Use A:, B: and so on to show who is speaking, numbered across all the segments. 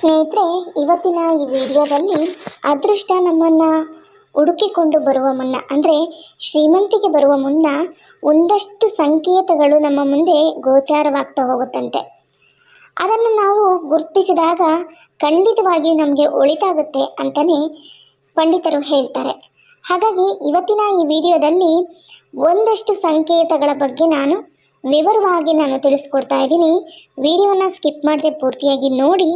A: ಸ್ನೇಹಿತರೆ, ಇವತ್ತಿನ ಈ ವಿಡಿಯೋದಲ್ಲಿ ಅದೃಷ್ಟ ನಮ್ಮನ್ನು ಹುಡುಕಿಕೊಂಡು ಬರುವ ಮುನ್ನ, ಅಂದರೆ ಶ್ರೀಮಂತಿಗೆ ಬರುವ ಮುನ್ನ ಒಂದಷ್ಟು ಸಂಕೇತಗಳು ನಮ್ಮ ಮುಂದೆ ಗೋಚಾರವಾಗ್ತಾ ಹೋಗುತ್ತಂತೆ. ಅದನ್ನು ನಾವು ಗುರುತಿಸಿದಾಗ ಖಂಡಿತವಾಗಿಯೂ ನಮಗೆ ಒಳಿತಾಗುತ್ತೆ ಅಂತಲೇ ಪಂಡಿತರು ಹೇಳ್ತಾರೆ. ಹಾಗಾಗಿ ಇವತ್ತಿನ ಈ ವಿಡಿಯೋದಲ್ಲಿ ಒಂದಷ್ಟು ಸಂಕೇತಗಳ ಬಗ್ಗೆ ನಾನು ವಿವರವಾಗಿ ನಾನು ತಿಳಿಸ್ಕೊಡ್ತಾ ಇದ್ದೀನಿ. ವಿಡಿಯೋನ ಸ್ಕಿಪ್ ಮಾಡದೆ ಪೂರ್ತಿಯಾಗಿ ನೋಡಿ,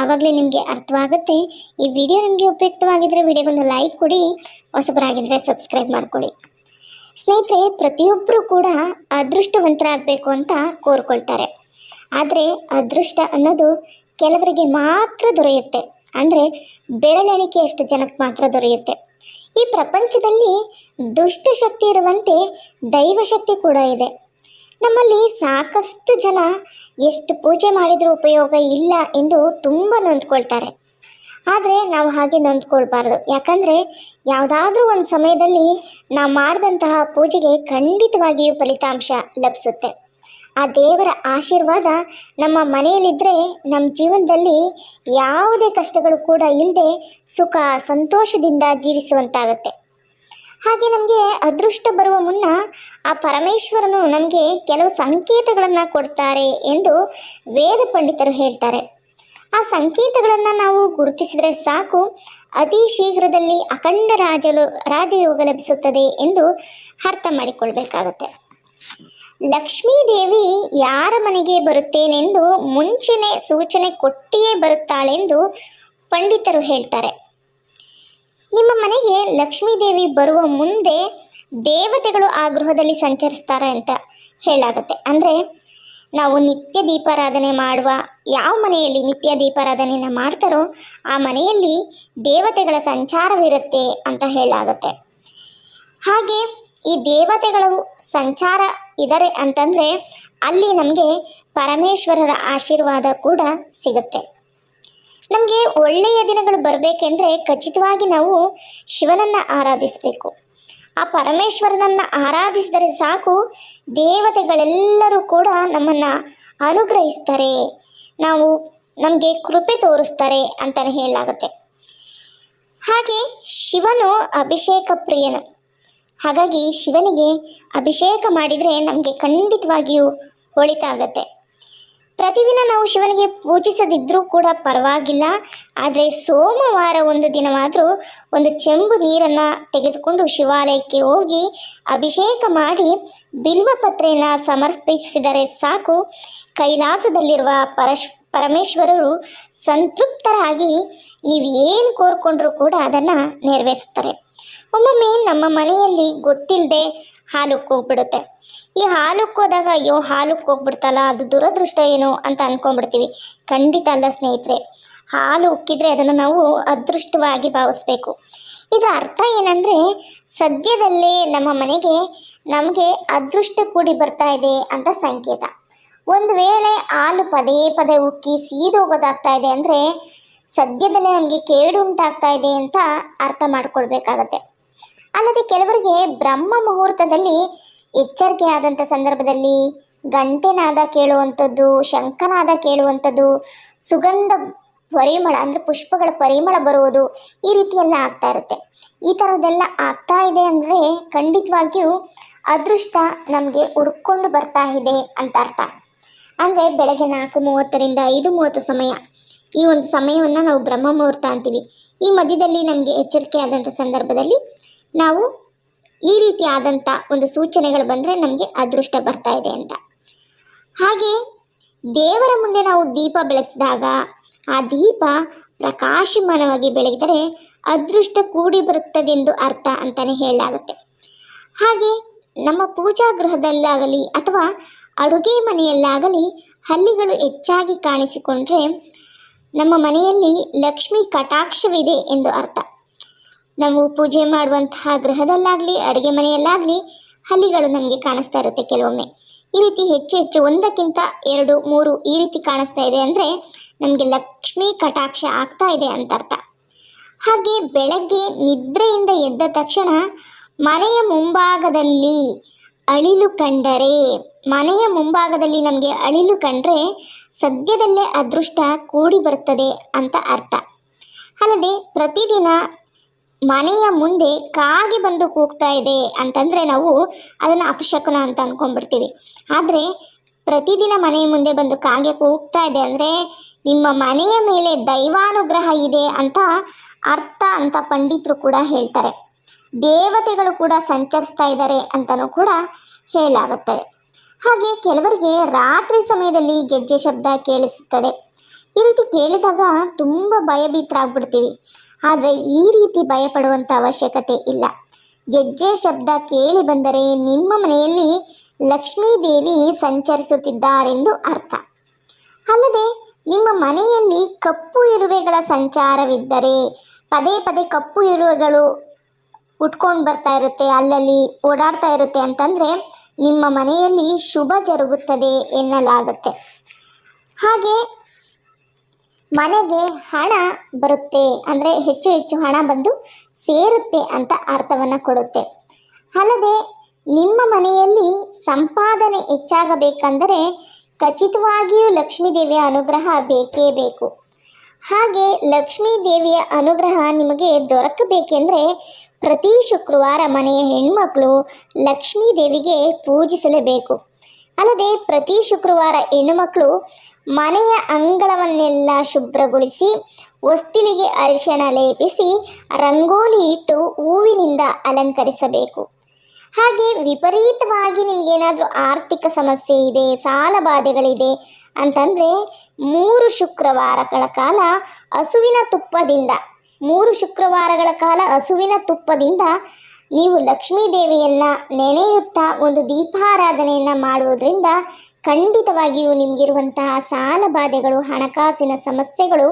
A: ಆವಾಗಲೇ ನಿಮಗೆ ಅರ್ಥವಾಗುತ್ತೆ. ಈ ವಿಡಿಯೋ ನಿಮಗೆ ಉಪಯುಕ್ತವಾಗಿದ್ದರೆ ವಿಡಿಯೋಗೊಂದು ಲೈಕ್ ಕೊಡಿ ಹೊಸಬರಾಗಿದ್ದರೆ ಸಬ್ಸ್ಕ್ರೈಬ್ ಮಾಡಿಕೊಳ್ಳಿ. ಸ್ನೇಹಿತರೆ ಪ್ರತಿಯೊಬ್ಬರೂ ಕೂಡ ಅದೃಷ್ಟವಂತರಾಗಬೇಕು ಅಂತ ಕೋರ್ಕೊಳ್ತಾರೆ. ಆದರೆ ಅದೃಷ್ಟ ಅನ್ನೋದು ಕೆಲವರಿಗೆ ಮಾತ್ರ ದೊರೆಯುತ್ತೆ. ಅಂದರೆ ಬೆರಳೆಣಿಕೆಯಷ್ಟು ಜನಕ್ಕೆ ಮಾತ್ರ ದೊರೆಯುತ್ತೆ. ಈ ಪ್ರಪಂಚದಲ್ಲಿ ದುಷ್ಟಶಕ್ತಿ ಇರುವಂತೆ ದೈವಶಕ್ತಿ ಕೂಡ ಇದೆ. ನಮ್ಮಲ್ಲಿ ಸಾಕಷ್ಟು ಜನ ಎಷ್ಟು ಪೂಜೆ ಮಾಡಿದರೂ ಉಪಯೋಗ ಇಲ್ಲ ಎಂದು ತುಂಬ ನೊಂದ್ಕೊಳ್ತಾರೆ. ಆದರೆ ನಾವು ಹಾಗೆ ನೊಂದ್ಕೊಳ್ಬಾರ್ದು. ಯಾಕಂದರೆ ಯಾವುದಾದ್ರೂ ಒಂದು ಸಮಯದಲ್ಲಿ ನಾವು ಮಾಡಿದಂತಹ ಪೂಜೆಗೆ ಖಂಡಿತವಾಗಿಯೂ ಫಲಿತಾಂಶ ಲಭಿಸುತ್ತೆ. ಆ ದೇವರ ಆಶೀರ್ವಾದ ನಮ್ಮ ಮನೆಯಲ್ಲಿದ್ದರೆ ನಮ್ಮ ಜೀವನದಲ್ಲಿ ಯಾವುದೇ ಕಷ್ಟಗಳು ಕೂಡ ಇಲ್ಲದೆ ಸುಖ, ಸಂತೋಷದಿಂದ ಜೀವಿಸುವಂತಾಗತ್ತೆ. ಹಾಗೆ ನಮಗೆ ಅದೃಷ್ಟ ಬರುವ ಮುನ್ನ ಆ ಪರಮೇಶ್ವರನು ನಮಗೆ ಕೆಲವು ಸಂಕೇತಗಳನ್ನು ಕೊಡ್ತಾರೆ ಎಂದು ವೇದ ಪಂಡಿತರು ಹೇಳ್ತಾರೆ. ಆ ಸಂಕೇತಗಳನ್ನು ನಾವು ಗುರುತಿಸಿದರೆ ಸಾಕು, ಅತಿ ಶೀಘ್ರದಲ್ಲಿ ಅಖಂಡ ರಾಜಲು, ರಾಜಯೋಗ ಲಭಿಸುತ್ತದೆ ಎಂದು ಅರ್ಥ ಮಾಡಿಕೊಳ್ಬೇಕಾಗತ್ತೆ. ಲಕ್ಷ್ಮೀದೇವಿ ಯಾರ ಮನೆಗೆ ಬರುತ್ತೇನೆಂದು ಮುಂಚೆನೆ ಸೂಚನೆ ಕೊಟ್ಟಿಯೇ ಬರುತ್ತಾಳೆಂದು ಪಂಡಿತರು ಹೇಳ್ತಾರೆ. ನಿಮ್ಮ ಮನೆಗೆ ಲಕ್ಷ್ಮೀದೇವಿ ಬರುವ ಮುಂದೆ ದೇವತೆಗಳು ಆ ಗೃಹದಲ್ಲಿ ಸಂಚರಿಸ್ತಾರೆ ಅಂತ ಹೇಳಾಗುತ್ತೆ. ಅಂದರೆ ನಾವು ನಿತ್ಯ ದೀಪಾರಾಧನೆ ಮಾಡುವ, ಯಾವ ಮನೆಯಲ್ಲಿ ನಿತ್ಯ ದೀಪಾರಾಧನೆಯನ್ನು ಮಾಡ್ತಾರೋ ಆ ಮನೆಯಲ್ಲಿ ದೇವತೆಗಳ ಸಂಚಾರವಿರುತ್ತೆ ಅಂತ ಹೇಳಾಗುತ್ತೆ. ಹಾಗೆ ಈ ದೇವತೆಗಳು ಸಂಚಾರ ಇದ್ದಾರೆ ಅಂತಂದರೆ ಅಲ್ಲಿ ನಮಗೆ ಪರಮೇಶ್ವರರ ಆಶೀರ್ವಾದ ಕೂಡ ಸಿಗುತ್ತೆ. ನಮಗೆ ಒಳ್ಳೆಯ ದಿನಗಳು ಬರಬೇಕೆಂದರೆ ಖಚಿತವಾಗಿ ನಾವು ಶಿವನನ್ನು ಆರಾಧಿಸಬೇಕು. ಆ ಪರಮೇಶ್ವರನನ್ನು ಆರಾಧಿಸಿದರೆ ಸಾಕು, ದೇವತೆಗಳೆಲ್ಲರೂ ಕೂಡ ನಮ್ಮನ್ನು ಅನುಗ್ರಹಿಸ್ತಾರೆ. ನಾವು ನಮಗೆ ಕೃಪೆ ತೋರಿಸ್ತಾರೆ ಅಂತಲೇ ಹೇಳಲಾಗುತ್ತೆ. ಹಾಗೆ ಶಿವನು ಅಭಿಷೇಕ ಪ್ರಿಯನು. ಹಾಗಾಗಿ ಶಿವನಿಗೆ ಅಭಿಷೇಕ ಮಾಡಿದರೆ ನಮಗೆ ಖಂಡಿತವಾಗಿಯೂ ಒಳಿತಾಗತ್ತೆ. ಪ್ರತಿದಿನ ನಾವು ಶಿವನಿಗೆ ಪೂಜಿಸದಿದ್ದರೂ ಕೂಡ ಪರವಾಗಿಲ್ಲ. ಆದರೆ ಸೋಮವಾರ ಒಂದು ದಿನವಾದರೂ ಒಂದು ಚೆಂಬು ನೀರನ್ನು ತೆಗೆದುಕೊಂಡು ಶಿವಾಲಯಕ್ಕೆ ಹೋಗಿ ಅಭಿಷೇಕ ಮಾಡಿ ಬಿಲ್ವಪತ್ರೆಯನ್ನು ಸಮರ್ಪಿಸಿದರೆ ಸಾಕು. ಕೈಲಾಸದಲ್ಲಿರುವ ಪರಶ್, ಪರಮೇಶ್ವರರು ಸಂತೃಪ್ತರಾಗಿ ನೀವು ಏನು ಕೋರ್ಕೊಂಡ್ರೂ ಕೂಡ ಅದನ್ನು ನೆರವೇರಿಸ್ತಾರೆ. ಒಮ್ಮೊಮ್ಮೆ ನಮ್ಮ ಮನೆಯಲ್ಲಿ ಗೊತ್ತಿಲ್ಲದೆ ಹಾಲು ಹೋಗ್ಬಿಡುತ್ತೆ. ಈ ಹಾಲು ಹೋದಾಗ ಅಯ್ಯೋ ಹಾಲು ಹೋಗ್ಬಿಡ್ತಲ್ಲ, ಅದು ದುರದೃಷ್ಟ ಏನು ಅಂತ ಅನ್ಕೊಂಡ್ಬಿಡ್ತೀವಿ. ಖಂಡಿತ ಅಲ್ಲ ಸ್ನೇಹಿತರೆ. ಹಾಲು ಉಕ್ಕಿದ್ರೆ ಅದನ್ನು ನಾವು ಅದೃಷ್ಟವಾಗಿ ಭಾವಿಸ್ಬೇಕು. ಇದರ ಅರ್ಥ ಏನಂದರೆ, ಸದ್ಯದಲ್ಲೇ ನಮ್ಮ ಮನೆಗೆ ನಮಗೆ ಅದೃಷ್ಟ ಕೂಡಿ ಬರ್ತಾ ಇದೆ ಅಂತ ಸಂಕೇತ. ಒಂದು ವೇಳೆ ಹಾಲು ಪದೇ ಪದೇ ಉಕ್ಕಿ ಸೀದೋಗೋದಾಗ್ತಾ ಇದೆ ಅಂದರೆ, ಸದ್ಯದಲ್ಲೇ ನಮಗೆ ಕೇಡು ಉಂಟಾಗ್ತಾ ಇದೆ ಅಂತ ಅರ್ಥ ಮಾಡ್ಕೊಳ್ಬೇಕಾಗತ್ತೆ. ಅಲ್ಲದೆ ಕೆಲವರಿಗೆ ಬ್ರಹ್ಮ ಮುಹೂರ್ತದಲ್ಲಿ ಎಚ್ಚರಿಕೆ ಆದಂಥ ಸಂದರ್ಭದಲ್ಲಿ ಗಂಟೆನಾದ ಕೇಳುವಂಥದ್ದು, ಶಂಖನಾದ ಕೇಳುವಂಥದ್ದು, ಸುಗಂಧ ಪರಿಮಳ ಅಂದರೆ ಪುಷ್ಪಗಳ ಪರಿಮಳ ಬರುವುದು ಈ ರೀತಿಯೆಲ್ಲ ಆಗ್ತಾ ಇರುತ್ತೆ. ಈ ಥರದ್ದೆಲ್ಲ ಆಗ್ತಾ ಇದೆ ಅಂದರೆ ಖಂಡಿತವಾಗಿಯೂ ಅದೃಷ್ಟ ನಮಗೆ ಹುಡ್ಕೊಂಡು ಬರ್ತಾ ಇದೆ ಅಂತ ಅರ್ಥ. ಅಂದರೆ ಬೆಳಗ್ಗೆ ನಾಲ್ಕು ಮೂವತ್ತರಿಂದ ಐದು ಮೂವತ್ತು ಸಮಯ. ಈ ಒಂದು ಸಮಯವನ್ನು ನಾವು ಬ್ರಹ್ಮ ಮುಹೂರ್ತ ಅಂತೀವಿ. ಈ ಮಧ್ಯದಲ್ಲಿ ನಮಗೆ ಎಚ್ಚರಿಕೆ ಆದಂಥ ಸಂದರ್ಭದಲ್ಲಿ ನಾವು ಈ ರೀತಿಯಾದಂಥ ಒಂದು ಸೂಚನೆಗಳು ಬಂದರೆ ನಮಗೆ ಅದೃಷ್ಟ ಬರ್ತಾ ಇದೆ ಅಂತ. ಹಾಗೆ ದೇವರ ಮುಂದೆ ನಾವು ದೀಪ ಬೆಳೆಸಿದಾಗ ಆ ದೀಪ ಪ್ರಕಾಶಮಾನವಾಗಿ ಬೆಳಗಿದರೆ ಅದೃಷ್ಟ ಕೂಡಿ ಬರುತ್ತದೆಂದು ಅರ್ಥ ಅಂತಲೇ ಹೇಳಲಾಗುತ್ತೆ. ಹಾಗೆ ನಮ್ಮ ಪೂಜಾ ಗೃಹದಲ್ಲಾಗಲಿ ಅಥವಾ ಅಡುಗೆ ಮನೆಯಲ್ಲಾಗಲಿ ಹಲ್ಲಿಗಳು ಹೆಚ್ಚಾಗಿ ಕಾಣಿಸಿಕೊಂಡ್ರೆ ನಮ್ಮ ಮನೆಯಲ್ಲಿ ಲಕ್ಷ್ಮಿ ಕಟಾಕ್ಷವಿದೆ ಎಂದು ಅರ್ಥ. ನಾವು ಪೂಜೆ ಮಾಡುವಂತಹ ಗೃಹದಲ್ಲಾಗಲಿ, ಅಡುಗೆ ಮನೆಯಲ್ಲಾಗಲಿ ಹಲ್ಲಿಗಳು ನಮಗೆ ಕಾಣಿಸ್ತಾ ಇರುತ್ತೆ ಕೆಲವೊಮ್ಮೆ. ಈ ರೀತಿ ಹೆಚ್ಚು ಹೆಚ್ಚು ಒಂದಕ್ಕಿಂತ ಎರಡು, ಮೂರು ಈ ರೀತಿ ಕಾಣಿಸ್ತಾ ಇದೆ ಅಂದರೆ ನಮಗೆ ಲಕ್ಷ್ಮೀ ಕಟಾಕ್ಷ ಆಗ್ತಾ ಇದೆ ಅಂತ ಅರ್ಥ. ಹಾಗೆ ಬೆಳಗ್ಗೆ ನಿದ್ರೆಯಿಂದ ಎದ್ದ ತಕ್ಷಣ ಮನೆಯ ಮುಂಭಾಗದಲ್ಲಿ ಅಳಿಲು ಕಂಡರೆ, ಮನೆಯ ಮುಂಭಾಗದಲ್ಲಿ ನಮಗೆ ಅಳಿಲು ಕಂಡ್ರೆ ಸದ್ಯದಲ್ಲೇ ಅದೃಷ್ಟ ಕೂಡಿ ಬರ್ತದೆ ಅಂತ ಅರ್ಥ. ಅಲ್ಲದೆ ಪ್ರತಿದಿನ ಮನೆಯ ಮುಂದೆ ಕಾಗೆ ಬಂದು ಕೂಗ್ತಾ ಇದೆ ಅಂತಂದರೆ ನಾವು ಅದನ್ನು ಅಪಶಕುನ ಅಂತ ಅಂದ್ಕೊಂಡ್ಬಿಡ್ತೀವಿ ಆದರೆ ಪ್ರತಿದಿನ ಮನೆಯ ಮುಂದೆ ಬಂದು ಕಾಗೆ ಕೂಗ್ತಾ ಇದೆ ಅಂದರೆ ನಿಮ್ಮ ಮನೆಯ ಮೇಲೆ ದೈವಾನುಗ್ರಹ ಇದೆ ಅಂತ ಅರ್ಥ ಅಂತ ಪಂಡಿತರು ಕೂಡ ಹೇಳ್ತಾರೆ. ದೇವತೆಗಳು ಕೂಡ ಸಂಚರಿಸ್ತಾ ಇದ್ದಾರೆ ಅಂತಲೂ ಕೂಡ ಹೇಳಲಾಗುತ್ತದೆ ಹಾಗೆ ಕೆಲವರಿಗೆ ರಾತ್ರಿ ಸಮಯದಲ್ಲಿ ಗೆಜ್ಜೆ ಶಬ್ದ ಕೇಳಿಸುತ್ತದೆ. ಈ ರೀತಿ ಕೇಳಿದಾಗ ತುಂಬ ಭಯಭೀತರಾಗ್ಬಿಡ್ತೀವಿ. ಆದರೆ ಈ ರೀತಿ ಭಯಪಡುವಂಥ ಅವಶ್ಯಕತೆ ಇಲ್ಲ. ಗೆಜ್ಜೆ ಶಬ್ದ ಕೇಳಿ ಬಂದರೆ ನಿಮ್ಮ ಮನೆಯಲ್ಲಿ ಲಕ್ಷ್ಮೀ ದೇವಿ ಸಂಚರಿಸುತ್ತಿದ್ದಾರೆಂದು ಅರ್ಥ. ಅಲ್ಲದೆ ನಿಮ್ಮ ಮನೆಯಲ್ಲಿ ಕಪ್ಪು ಇರುವೆಗಳ ಸಂಚಾರವಿದ್ದರೆ ಪದೇ ಪದೇ ಕಪ್ಪು ಇರುವೆಗಳು ಉಟ್ಕೊಂಡು ಬರ್ತಾ ಇರುತ್ತೆ, ಅಲ್ಲಲ್ಲಿ ಓಡಾಡ್ತಾ ಇರುತ್ತೆ ಅಂತಂದರೆ ನಿಮ್ಮ ಮನೆಯಲ್ಲಿ ಶುಭ ಜರುಗುತ್ತದೆ ಎನ್ನಲಾಗುತ್ತೆ. ಹಾಗೆ ಮನೆಗೆ ಹಣ ಬರುತ್ತೆ, ಅಂದರೆ ಹೆಚ್ಚು ಹೆಚ್ಚು ಹಣ ಬಂದು ಸೇರುತ್ತೆ ಅಂತ ಅರ್ಥವನ್ನು ಕೊಡುತ್ತೆ. ಅಲ್ಲದೆ, ನಿಮ್ಮ ಮನೆಯಲ್ಲಿ ಸಂಪಾದನೆ ಹೆಚ್ಚಾಗಬೇಕಂದರೆ ಖಚಿತವಾಗಿಯೂ ಲಕ್ಷ್ಮೀ ದೇವಿಯ ಅನುಗ್ರಹ ಬೇಕೇ ಬೇಕು. ಹಾಗೆ ಲಕ್ಷ್ಮೀ ದೇವಿಯ ಅನುಗ್ರಹ ನಿಮಗೆ ದೊರಕಬೇಕೆಂದರೆ ಪ್ರತಿ ಶುಕ್ರವಾರ ಮನೆಯ ಹೆಣ್ಮಕ್ಳು ಲಕ್ಷ್ಮೀ ದೇವಿಗೆ ಪೂಜಿಸಲೇಬೇಕು. ಅಲ್ಲದೆ, ಪ್ರತಿ ಶುಕ್ರವಾರ ಹೆಣ್ಣುಮಕ್ಕಳು ಮನೆಯ ಅಂಗಳವನ್ನೆಲ್ಲ ಶುಭ್ರಗೊಳಿಸಿ ಹೊಸ್ತಿಲಿಗೆ ಅರಿಶಿಣ ಲೇಪಿಸಿ, ರಂಗೋಲಿ ಇಟ್ಟು ಹೂವಿನಿಂದ ಅಲಂಕರಿಸಬೇಕು. ಹಾಗೆ ವಿಪರೀತವಾಗಿ ನಿಮಗೇನಾದರೂ ಆರ್ಥಿಕ ಸಮಸ್ಯೆ ಇದೆ, ಸಾಲ ಬಾಧೆಗಳಿದೆ ಅಂತಂದರೆ ಮೂರು ಶುಕ್ರವಾರಗಳ ಕಾಲ ಹಸುವಿನ ತುಪ್ಪದಿಂದ, ಮೂರು ಶುಕ್ರವಾರಗಳ ಕಾಲ ಹಸುವಿನ ತುಪ್ಪದಿಂದ ನೀವು ಲಕ್ಷ್ಮೀ ದೇವಿಯನ್ನು ನೆನೆಯುತ್ತಾ ಒಂದು ದೀಪಾರಾಧನೆಯನ್ನು ಮಾಡುವುದರಿಂದ ಖಂಡಿತವಾಗಿಯೂ ನಿಮಗಿರುವಂತಹ ಸಾಲ ಬಾಧೆಗಳು, ಹಣಕಾಸಿನ ಸಮಸ್ಯೆಗಳು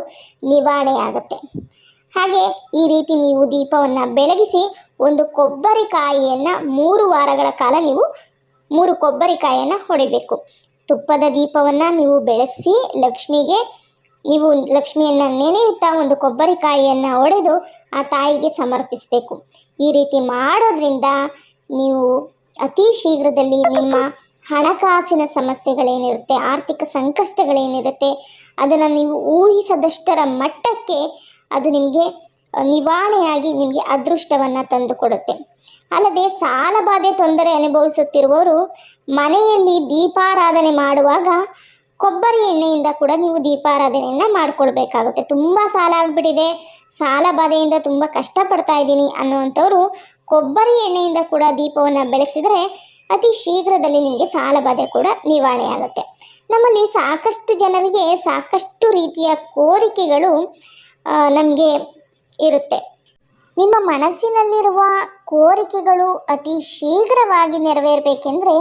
A: ನಿವಾರಣೆಯಾಗುತ್ತೆ. ಹಾಗೆ ಈ ರೀತಿ ನೀವು ದೀಪವನ್ನು ಬೆಳಗಿಸಿ ಒಂದು ಕೊಬ್ಬರಿಕಾಯಿಯನ್ನು ಮೂರು ವಾರಗಳ ಕಾಲ ನೀವು ಮೂರು ಕೊಬ್ಬರಿಕಾಯಿಯನ್ನು ಹೊಡಿಬೇಕು. ತುಪ್ಪದ ದೀಪವನ್ನು ನೀವು ಬೆಳೆಸಿ ಲಕ್ಷ್ಮಿಗೆ, ನೀವು ಲಕ್ಷ್ಮಿಯನ್ನು ನೆನೆಯುತ್ತಾ ಒಂದು ಕೊಬ್ಬರಿಕಾಯಿಯನ್ನು ಒಡೆದು ಆ ತಾಯಿಗೆ ಸಮರ್ಪಿಸಬೇಕು. ಈ ರೀತಿ ಮಾಡೋದ್ರಿಂದ ನೀವು ಅತಿ ಶೀಘ್ರದಲ್ಲಿ ನಿಮ್ಮ ಹಣಕಾಸಿನ ಸಮಸ್ಯೆಗಳೇನಿರುತ್ತೆ, ಆರ್ಥಿಕ ಸಂಕಷ್ಟಗಳೇನಿರುತ್ತೆ, ಅದನ್ನು ನೀವು ಊಹಿಸದಷ್ಟರ ಮಟ್ಟಕ್ಕೆ ಅದು ನಿಮಗೆ ನಿವಾರಣೆಯಾಗಿ ನಿಮಗೆ ಅದೃಷ್ಟವನ್ನು ತಂದುಕೊಡುತ್ತೆ. ಅಲ್ಲದೆ ಸಾಲ ಬಾಧೆ ತೊಂದರೆ ಅನುಭವಿಸುತ್ತಿರುವವರು, ಮನೆಯಲ್ಲಿ ದೀಪಾರಾಧನೆ ಮಾಡುವಾಗ ಕೊಬ್ಬರಿ ಎಣ್ಣೆಯಿಂದ ಕೂಡ ನೀವು ದೀಪಾರಾಧನೆಯನ್ನು ಮಾಡಿಕೊಳ್ಬೇಕಾಗುತ್ತೆ ತುಂಬ ಸಾಲ ಆಗಿಬಿಟ್ಟಿದೆ, ಸಾಲ ಬಾಧೆಯಿಂದ ತುಂಬ ಕಷ್ಟಪಡ್ತಾ ಇದ್ದೀನಿ ಅನ್ನುವಂಥವ್ರು ಕೊಬ್ಬರಿ ಎಣ್ಣೆಯಿಂದ ಕೂಡ ದೀಪವನ್ನು ಬೆಳೆಸಿದರೆ ಅತಿ ಶೀಘ್ರದಲ್ಲಿ ನಿಮಗೆ ಸಾಲ ಬಾಧೆ ಕೂಡ ನಿವಾರಣೆ ಆಗುತ್ತೆ. ನಮ್ಮಲ್ಲಿ ಸಾಕಷ್ಟು ಜನರಿಗೆ ಸಾಕಷ್ಟು ರೀತಿಯ ಕೋರಿಕೆಗಳು ನಮಗೆ ಇರುತ್ತೆ. ನಿಮ್ಮ ಮನಸ್ಸಿನಲ್ಲಿರುವ ಕೋರಿಕೆಗಳು ಅತಿ ಶೀಘ್ರವಾಗಿ ನೆರವೇರಬೇಕೆಂದರೆ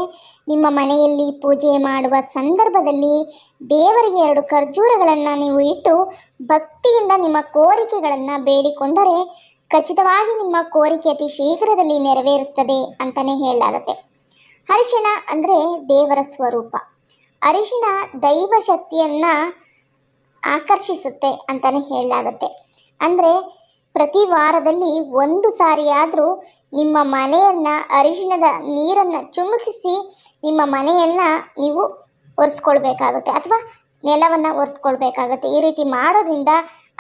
A: ನಿಮ್ಮ ಮನೆಯಲ್ಲಿ ಪೂಜೆ ಮಾಡುವ ಸಂದರ್ಭದಲ್ಲಿ ದೇವರಿಗೆ ಎರಡು ಖರ್ಜೂರಗಳನ್ನು ನೀವು ಇಟ್ಟು ಭಕ್ತಿಯಿಂದ ನಿಮ್ಮ ಕೋರಿಕೆಗಳನ್ನು ಬೇಡಿಕೊಂಡರೆ ಖಚಿತವಾಗಿ ನಿಮ್ಮ ಕೋರಿಕೆ ಅತಿ ಶೀಘ್ರದಲ್ಲಿ ನೆರವೇರುತ್ತದೆ ಅಂತಲೇ ಹೇಳಲಾಗುತ್ತೆ. ಅರಿಶಿಣ ಅಂದರೆ ದೇವರ ಸ್ವರೂಪ. ಅರಿಶಿಣ ದೈವ ಶಕ್ತಿಯನ್ನು ಆಕರ್ಷಿಸುತ್ತೆ ಅಂತಲೇ ಹೇಳಲಾಗುತ್ತೆ. ಅಂದರೆ ಪ್ರತಿ ವಾರದಲ್ಲಿ ಒಂದು ಸಾರಿಯಾದರೂ ನಿಮ್ಮ ಮನೆಯನ್ನು ಅರಿಶಿಣದ ನೀರನ್ನು ಚುಮುಕಿಸಿ ನಿಮ್ಮ ಮನೆಯನ್ನು ನೀವು ಒರೆಸ್ಕೊಳ್ಬೇಕಾಗುತ್ತೆ ಅಥವಾ ನೆಲವನ್ನು ಒರೆಸ್ಕೊಳ್ಬೇಕಾಗುತ್ತೆ. ಈ ರೀತಿ ಮಾಡೋದ್ರಿಂದ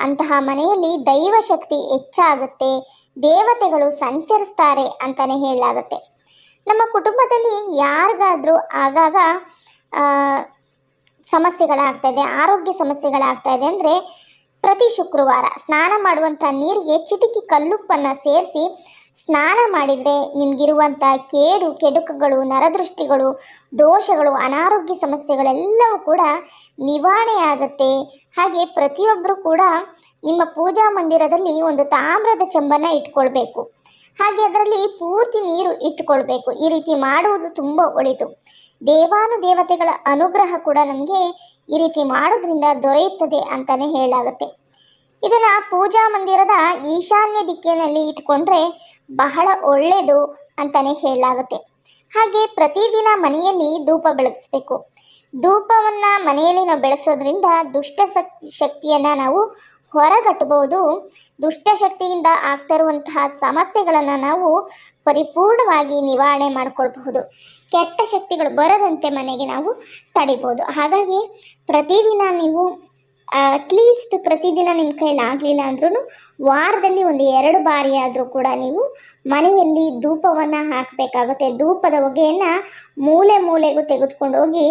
A: ಅಂತಹ ಮನೆಯಲ್ಲಿ ದೈವ ಶಕ್ತಿ ಹೆಚ್ಚಾಗುತ್ತೆ, ದೇವತೆಗಳು ಸಂಚರಿಸ್ತಾರೆ ಅಂತಲೇ ಹೇಳಲಾಗುತ್ತೆ. ನಮ್ಮ ಕುಟುಂಬದಲ್ಲಿ ಯಾರಿಗಾದರೂ ಆಗಾಗ ಸಮಸ್ಯೆಗಳಾಗ್ತಾ ಇದೆ, ಆರೋಗ್ಯ ಸಮಸ್ಯೆಗಳಾಗ್ತಾ ಇದೆ ಅಂದರೆ ಪ್ರತಿ ಶುಕ್ರವಾರ ಸ್ನಾನ ಮಾಡುವಂಥ ನೀರಿಗೆ ಚಿಟಿಕಿ ಕಲ್ಲುಪ್ಪನ್ನು ಸೇರಿಸಿ ಸ್ನಾನ ಮಾಡಿದರೆ ನಿಮಗಿರುವಂಥ ಕೇಡು, ಕೆಡುಕುಗಳು, ನರದೃಷ್ಟಿಗಳು, ದೋಷಗಳು, ಅನಾರೋಗ್ಯ ಸಮಸ್ಯೆಗಳೆಲ್ಲವೂ ಕೂಡ ನಿವಾರಣೆ ಆಗುತ್ತೆ. ಹಾಗೆ ಪ್ರತಿಯೊಬ್ಬರು ಕೂಡ ನಿಮ್ಮ ಪೂಜಾ ಮಂದಿರದಲ್ಲಿ ಒಂದು ತಾಮ್ರದ ಚೆಂಬನ್ನು ಇಟ್ಕೊಳ್ಬೇಕು. ಹಾಗೆ ಅದರಲ್ಲಿ ಪೂರ್ತಿ ನೀರು ಇಟ್ಟುಕೊಳ್ಬೇಕು. ಈ ರೀತಿ ಮಾಡುವುದು ತುಂಬ ಒಳಿತು. ದೇವಾನು ದೇವತೆಗಳ ಅನುಗ್ರಹ ಕೂಡ ನಮಗೆ ಈ ರೀತಿ ಮಾಡೋದ್ರಿಂದ ದೊರೆಯುತ್ತದೆ ಅಂತಲೇ ಹೇಳಲಾಗುತ್ತೆ. ಇದನ್ನು ಪೂಜಾ ಮಂದಿರದ ಈಶಾನ್ಯ ದಿಕ್ಕಿನಲ್ಲಿ ಇಟ್ಕೊಂಡ್ರೆ ಬಹಳ ಒಳ್ಳೆಯದು ಅಂತಲೇ ಹೇಳಲಾಗುತ್ತೆ. ಹಾಗೆ ಪ್ರತಿದಿನ ಮನೆಯಲ್ಲಿ ಧೂಪ ಬೆಳಗಿಸ್ಬೇಕು. ಧೂಪವನ್ನು ಮನೆಯಲ್ಲಿ ನಾವು ಬೆಳೆಸೋದ್ರಿಂದ ದುಷ್ಟ ಶಕ್ತಿಯನ್ನು ನಾವು ಹೊರಗಟ್ಟಬಹುದು ದುಷ್ಟಶಕ್ತಿಯಿಂದ ಆಗ್ತಾ ಇರುವಂತಹ ಸಮಸ್ಯೆಗಳನ್ನು ನಾವು ಪರಿಪೂರ್ಣವಾಗಿ ನಿವಾರಣೆ ಮಾಡಿಕೊಳ್ಬಹುದು. ಕೆಟ್ಟ ಶಕ್ತಿಗಳು ಬರದಂತೆ ಮನೆಗೆ ನಾವು ತಡಿಬೋದು. ಹಾಗಾಗಿ ಪ್ರತಿದಿನ ನೀವು ಅಟ್ಲೀಸ್ಟ್ ಪ್ರತಿದಿನ ನಿಮ್ಮ ಕೈಲಿ ಆಗಲಿಲ್ಲ ಅಂದ್ರೂ ವಾರದಲ್ಲಿ ಒಂದು ಎರಡು ಬಾರಿ ಆದರೂ ಕೂಡ ನೀವು ಮನೆಯಲ್ಲಿ ಧೂಪವನ್ನು ಹಾಕಬೇಕಾಗುತ್ತೆ. ಧೂಪದ ಹೊಗೆಯನ್ನು ಮೂಲೆ ಮೂಲೆಗೂ ತೆಗೆದುಕೊಂಡು ಹೋಗಿ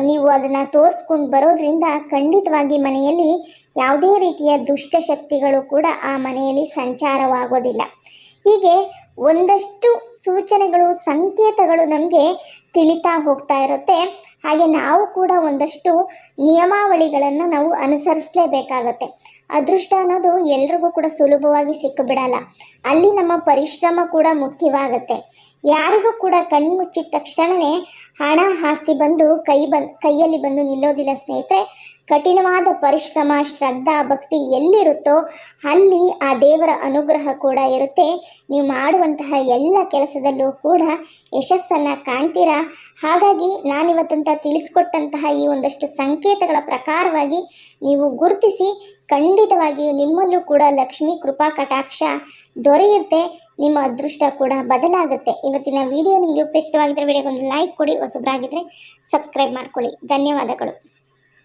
A: ನೀವು ಅದನ್ನು ತೋರಿಸ್ಕೊಂಡು ಬರೋದ್ರಿಂದ ಖಂಡಿತವಾಗಿ ಮನೆಯಲ್ಲಿ ಯಾವುದೇ ರೀತಿಯ ದುಷ್ಟಶಕ್ತಿಗಳು ಕೂಡ ಆ ಮನೆಯಲ್ಲಿ ಸಂಚಾರವಾಗೋದಿಲ್ಲ. ಹೀಗೆ ಒಂದಷ್ಟು ಸೂಚನೆಗಳು, ಸಂಕೇತಗಳು ನಮಗೆ ತಿಳಿತಾ ಹೋಗ್ತಾ ಇರುತ್ತೆ. ಹಾಗೆ ನಾವು ಕೂಡ ಒಂದಷ್ಟು ನಿಯಮಾವಳಿಗಳನ್ನು ನಾವು ಅನುಸರಿಸಲೇಬೇಕಾಗತ್ತೆ. ಅದೃಷ್ಟ ಅನ್ನೋದು ಎಲ್ರಿಗೂ ಕೂಡ ಸುಲಭವಾಗಿ ಸಿಕ್ಕಿಬಿಡಲ್ಲ ಅಲ್ಲಿ ನಮ್ಮ ಪರಿಶ್ರಮ ಕೂಡ ಮುಖ್ಯವಾಗುತ್ತೆ. ಯಾರಿಗೂ ಕೂಡ ಕಣ್ಣು ಮುಚ್ಚಿದ ತಕ್ಷಣವೇ ಹಣ ಆಸ್ತಿ ಬಂದು ಕೈ ಬಂದ್, ಕೈಯಲ್ಲಿ ಬಂದು ನಿಲ್ಲೋದಿಲ್ಲ ಸ್ನೇಹಿತರೆ. ಕಠಿಣವಾದ ಪರಿಶ್ರಮ, ಶ್ರದ್ಧಾ, ಭಕ್ತಿ ಎಲ್ಲಿರುತ್ತೋ ಅಲ್ಲಿ ಆ ದೇವರ ಅನುಗ್ರಹ ಕೂಡ ಇರುತ್ತೆ. ನೀವು ಮಾಡುವಂತಹ ಎಲ್ಲ ಕೆಲಸದಲ್ಲೂ ಕೂಡ ಯಶಸ್ಸನ್ನು ಕಾಣ್ತೀರಾ? ಹಾಗಾಗಿ ನಾನಿವತ್ತಂತ ತಿಳಿಸ್ಕೊಟ್ಟಂತಹ ಈ ಒಂದಷ್ಟು ಸಂಕೇತಗಳ ಪ್ರಕಾರವಾಗಿ ನೀವು ಗುರುತಿಸಿ ಖಂಡಿತವಾಗಿಯೂ ನಿಮ್ಮಲ್ಲೂ ಕೂಡ ಲಕ್ಷ್ಮೀ ಕೃಪಾ ಕಟಾಕ್ಷ ದೊರೆಯುತ್ತೆ. ನಿಮ್ಮ ಅದೃಷ್ಟ ಕೂಡ ಬದಲಾಗುತ್ತೆ. ಇವತ್ತಿನ ವಿಡಿಯೋ ನಿಮಗೆ ಉಪಯುಕ್ತವಾಗಿದ್ದರೆ ವಿಡಿಯೋಗೊಂದು ಲೈಕ್ ಕೊಡಿ ಹೊಸಬ್ರಾಗಿದ್ದರೆ ಸಬ್ಸ್ಕ್ರೈಬ್ ಮಾಡ್ಕೊಳ್ಳಿ. ಧನ್ಯವಾದಗಳು.